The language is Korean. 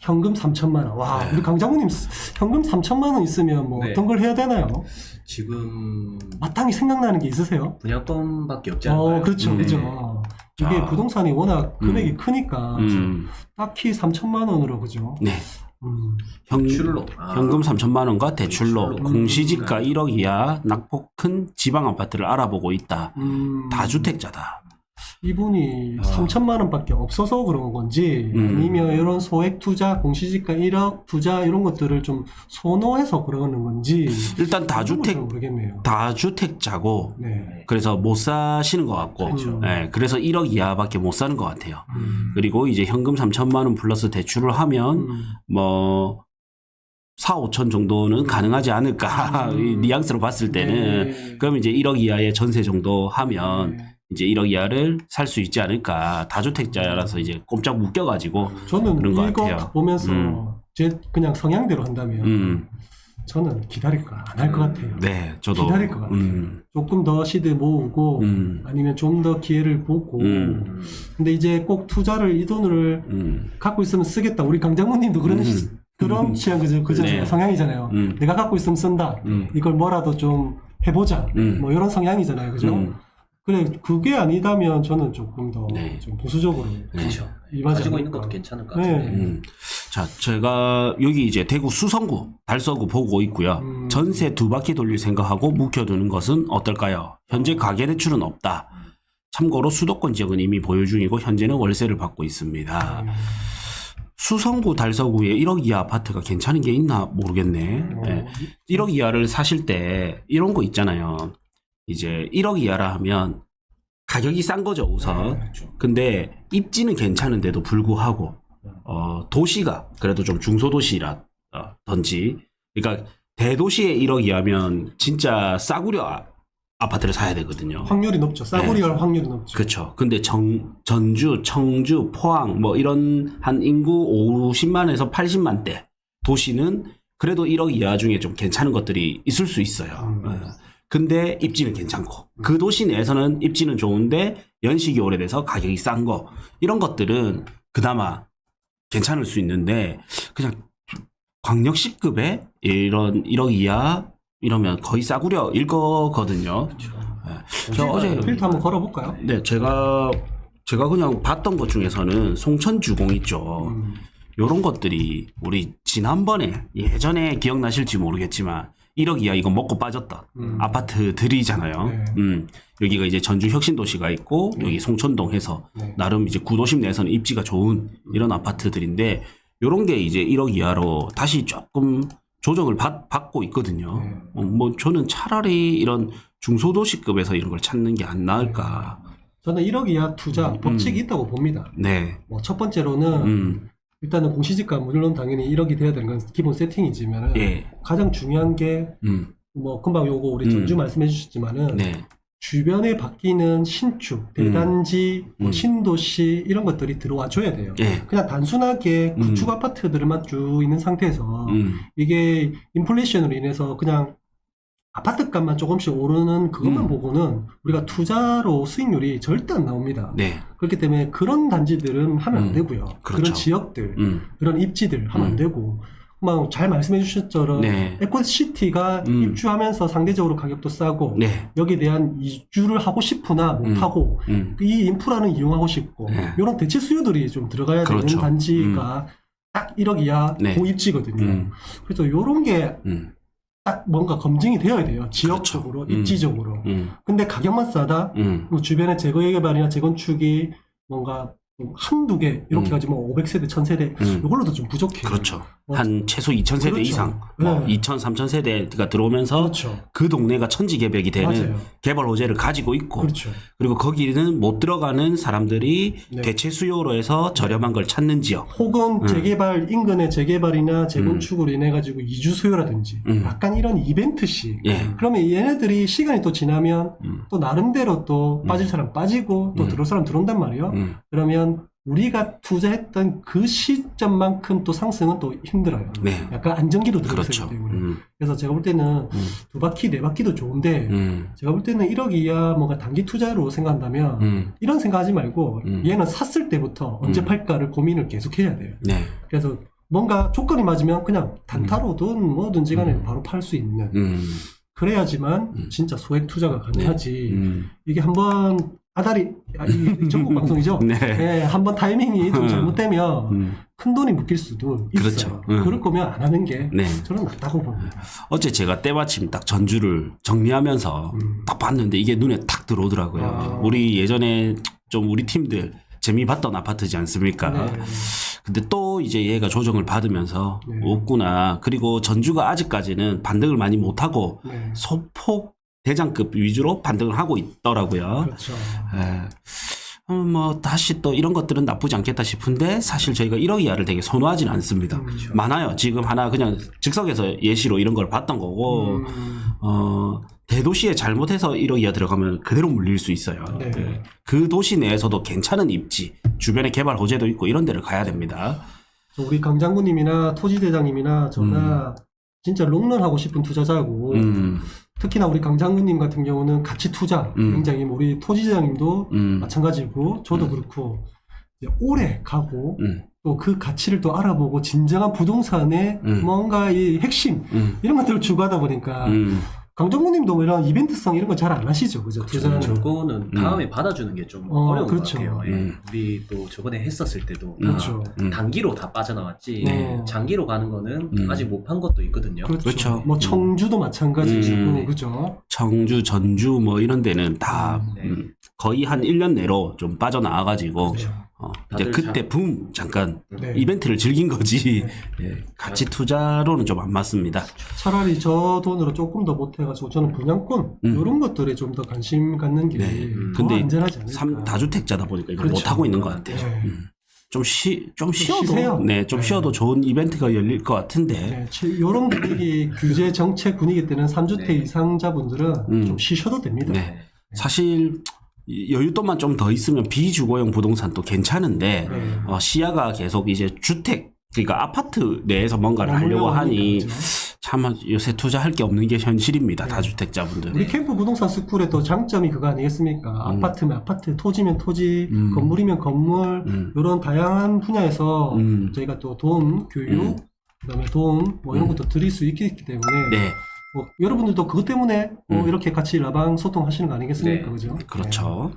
현금 3천만 원. 와, 네. 우리 강장군님 쓰- 현금 3천만 원 있으면 뭐 네. 어떤 걸 해야 되나요? 지금 마땅히 생각나는 게 있으세요? 분양권밖에 없지 않을까요? 어, 그렇죠, 네. 그렇죠. 이게 아. 부동산이 워낙 금액이 음. 크니까 음, 딱히 3천만 원으로 그죠? 네. 음, 현, 대출로. 아. 현금 3천만 원과 대출로 대출로. 공시지가 음. 1억 이하 낙폭 큰 지방 아파트를 알아보고 있다. 음, 다주택자다. 이분이 아. 3천만 원밖에 없어서 그런 건지 음. 아니면 이런 소액 투자, 공시지가 1억 투자 이런 것들을 좀 선호해서 그러는 건지 일단 다주택 잘 모르겠네요. 다주택자고 네. 그래서 못 사시는 것 같고 그렇죠. 예, 그래서 1억 이하밖에 못 사는 것 같아요. 음. 그리고 이제 현금 3천만 원 플러스 대출을 하면 음. 뭐 4, 5천 정도는 가능하지 않을까 이 음. 뉘앙스로 봤을 때는 네. 그럼 이제 1억 이하의 전세 정도 하면 네. 이제 1억 이하를 살 수 있지 않을까 다주택자라서 이제 꼼짝 묶여가지고 저는 그런 것 이거 같아요. 보면서 음. 제 그냥 성향대로 한다면 음, 저는 기다릴 거 안 할 것 같아요. 네 저도 기다릴 것 같아요. 음, 조금 더 시드 모으고 음, 아니면 좀 더 기회를 보고 음. 음. 근데 이제 꼭 투자를 이 돈을 음, 갖고 있으면 쓰겠다. 우리 강장모님도 그런 음. 시- 그런 음. 취향 그죠 그죠 네. 성향이잖아요. 음. 내가 갖고 있으면 쓴다. 음. 이걸 뭐라도 좀 해보자. 음. 뭐 이런 성향이잖아요. 그죠? 음. 그래 그게 아니다면 저는 조금 더 네. 좀 보수적으로 그렇죠. 임하지 가지고 않을까. 있는 것도 괜찮을 것 네. 같은데. 음. 자, 제가 여기 이제 대구 수성구, 달서구 보고 있고요. 음. 전세 두 바퀴 돌릴 생각하고 묵혀두는 것은 어떨까요? 현재 가계 대출은 없다. 참고로 수도권 지역은 이미 보유 중이고 현재는 월세를 받고 있습니다. 음. 수성구, 달서구에 1억 이하 아파트가 괜찮은 게 있나 모르겠네. 어, 예. 1억 이하를 사실 때 이런 거 있잖아요. 이제 1억 이하라 하면 가격이 싼 거죠, 우선. 그렇죠. 근데 입지는 괜찮은데도 불구하고 어, 도시가 그래도 좀 중소도시라든지 그러니까 대도시에 1억 이하면 진짜 싸구려 아, 아파트를 사야 되거든요. 확률이 높죠. 싸구리 할 확률이 높죠. 그렇죠. 근데 정, 전주, 청주, 포항 뭐 이런 한 인구 50만에서 80만 대 도시는 그래도 1억 이하 중에 좀 괜찮은 것들이 있을 수 있어요. 음. 예. 근데 입지는 괜찮고 그 도시 내에서는 입지는 좋은데 연식이 오래돼서 가격이 싼 거 이런 것들은 그나마 괜찮을 수 있는데 그냥 광역시급에 이런 1억 이하 이러면 거의 싸구려일 거거든요. 예. 저 어제 필터 한번 걸어볼까요? 네, 제가 제가 그냥 봤던 것 중에서는 송천주공 있죠. 음. 요런 것들이 우리 지난번에 예전에 기억나실지 모르겠지만 1억 이하 이거 먹고 빠졌던 음. 아파트들이잖아요. 네. 음, 여기가 이제 전주 혁신도시가 있고 여기 송천동 해서 네. 나름 이제 구도심 내에서는 입지가 좋은 이런 아파트들인데 요런 게 이제 1억 이하로 다시 조금 조정을 받, 받고 있거든요. 네. 어, 뭐 저는 차라리 이런 중소도시급에서 이런 걸 찾는 게 안 나을까. 저는 1억 이하 투자 음. 법칙이 있다고 봅니다. 네. 뭐 첫 번째로는 음. 일단은 공시지가 물론 당연히 1억이 돼야 되는 건 기본 세팅이지만 예. 가장 중요한 게뭐 음. 금방 요거 우리 음. 전주 말씀해 주셨지만은 네. 주변에 바뀌는 신축, 대단지, 뭐 음. 신도시 이런 것들이 들어와 줘야 돼요. 예. 그냥 단순하게 음. 구축 아파트들만 쭉 있는 상태에서 음. 이게 인플레이션으로 인해서 그냥 아파트 값만 조금씩 오르는 그것만 음. 보고는 우리가 투자로 수익률이 절대 안 나옵니다. 네. 그렇기 때문에 그런 단지들은 하면 안 음. 되고요. 그 그렇죠. 런 지역들, 음. 그런 입지들 하면 안 음. 되고, 막잘 말씀해 주셨처럼 네. 에코시티가 음. 입주하면서 상대적으로 가격도 싸고 네. 여기에 대한 이주를 하고 싶으나 음. 못하고 음. 이 인프라는 이용하고 싶고 네. 이런 대체 수요들이 좀 들어가야 그렇죠. 되는 단지가 딱 1억 이하 네. 고입지거든요. 음. 그래서 이런 게 딱 음. 뭔가 검증이 되어야 돼요. 지역적으로, 그렇죠. 음. 입지적으로. 음. 근데 가격만 싸다? 음. 뭐 주변에 재개발이나 재건축이 뭔가 좀 한두 개 이렇게 음. 가지고 뭐 500세대, 1000세대 음. 이걸로도 좀 부족해요. 그렇죠. 뭐, 한 최소 2,000세대 그렇죠. 이상, 뭐 네. 2,000, 3,000세대가 들어오면서 그렇죠. 그 동네가 천지개벽이 되는 맞아요. 개발 호재를 가지고 있고 그렇죠. 그리고 거기는 못 들어가는 사람들이 네. 대체 수요로 해서 저렴한 걸 찾는 지역. 혹은 음. 재개발 인근의 재개발이나 재건축으로 인해 가지고 이주 수요라든지 음. 약간 이런 이벤트식 예. 그러면 얘네들이 시간이 또 지나면 음. 또 나름대로 또 음. 빠질 사람 빠지고 또 음. 들어올 사람 들어온단 말이에요. 음. 그러면 우리가 투자했던 그 시점만큼 또 상승은 또 힘들어요. 네. 약간 안정기로 들어있기 그렇죠. 때문에. 음. 그래서 제가 볼 때는 음. 두 바퀴, 네 바퀴도 좋은데 음. 제가 볼 때는 1억 이하 뭔가 단기 투자로 생각한다면 음. 이런 생각하지 말고 음. 얘는 샀을 때부터 언제 음. 팔까를 고민을 계속 해야 돼요. 네. 그래서 뭔가 조건이 맞으면 그냥 단타로든 뭐든지 간에 음. 바로 팔 수 있는 음, 그래야지만 음. 진짜 소액 투자가 가능하지 음. 이게 한번 아다리 아, 이 전국 방송이죠 네. 네, 한번 타이밍이 좀 음. 잘못되면 음, 큰 돈이 묶일 수도 있어요 그렇죠. 음. 그럴 거면 안 하는 게 네. 저는 낫다고 봅니다 어제 제가 때마침 딱 전주를 정리하면서 음. 딱 봤는데 이게 눈에 탁 들어오더라고요. 아. 우리 예전에 좀 우리 팀들 재미 봤던 아파트지 않습니까? 네. 근데 또 이제 얘가 조정을 받으면서 네. 없구나. 그리고 전주가 아직까지는 반등을 많이 못하고 네. 소폭 대장급 위주로 반등을 하고 있더라고요. 그렇죠 예. 음, 뭐 다시 또 이런 것들은 나쁘지 않겠다 싶은데 사실 저희가 1억 이하를 되게 선호하진 않습니다. 음. 많아요. 지금 하나 그냥 즉석에서 예시로 이런 걸 봤던 거고 음. 어, 대도시에 잘못해서 1억 이하 들어가면 그대로 물릴 수 있어요. 네. 예. 그 도시 내에서도 괜찮은 입지, 주변에 개발 호재도 있고 이런 데를 가야 됩니다. 저 우리 강장군님이나 토지대장님이나 저나 진짜 롱런 하고 싶은 투자자고 음, 특히나 우리 강장군님 같은 경우는 가치 투자 음. 굉장히 뭐 우리 토지대장님도 음, 마찬가지고 저도 음. 그렇고 이제 오래 가고 음, 또그 가치를 또 알아보고 진정한 부동산의 음. 뭔가 이 핵심 음, 이런 것들을 추구하다 보니까 음, 강정구님도 뭐 이런 이벤트성 이런 거 잘 안 하시죠, 그죠? 투자는 저거는 다음에 받아주는 게 좀 어, 어, 려운 그렇죠. 것 같아요. 예. 음. 우리 또 저번에 했었을 때도 음. 그렇죠. 음. 단기로 다 빠져나왔지 네. 장기로 가는 거는 음. 아직 못 판 것도 있거든요. 그렇죠. 그렇죠. 뭐 청주도 마찬가지고, 음. 그죠? 청주, 전주 뭐 이런 데는 다 네. 음, 거의 한 1년 내로 좀 빠져나와 가지고 그렇죠. 어, 이제 다들 그때 붐 잠깐 네. 이벤트를 즐긴 거지 예, 가치 투자로는 좀 안 맞습니다. 차라리 저 돈으로 조금 더 못해가지고 저는 분양권 음. 이런 것들에 좀 더 관심 갖는 게 네. 더 근데 안전하지 않을까. 삼 다주택자다 보니까 이걸 그렇죠. 못 하고 있는 것 같아요. 네. 음. 좀 쉬, 좀 쉬어도, 쉬세요. 네, 좀 네. 쉬어도 좋은 이벤트가 열릴 것 같은데, 네, 이런 분위기, 규제 정책 분위기 때는 3주택 네. 이상자분들은 음. 좀 쉬셔도 됩니다. 네. 사실 이 여윳돈만 좀 더 있으면 비주거용 부동산도 괜찮은데, 네. 어, 시야가 계속 이제 주택, 그러니까 아파트 내에서 뭔가를 하려고 하니, 하니까, 그죠? 참 요새 투자할 게 없는 게 현실입니다. 네. 다주택자분들. 우리 캠프 부동산 스쿨의 또 장점이 그거 아니겠습니까? 음. 아파트면 아파트, 토지면 토지, 음. 건물이면 건물, 음. 이런 다양한 분야에서 음. 저희가 또 돈, 교육, 음. 그다음에 돈, 뭐 이런 음. 것도 드릴 수 있기 때문에 네, 뭐 여러분들도 그것 때문에 뭐 음. 이렇게 같이 라방 소통하시는 거 아니겠습니까? 네. 그죠? 그렇죠.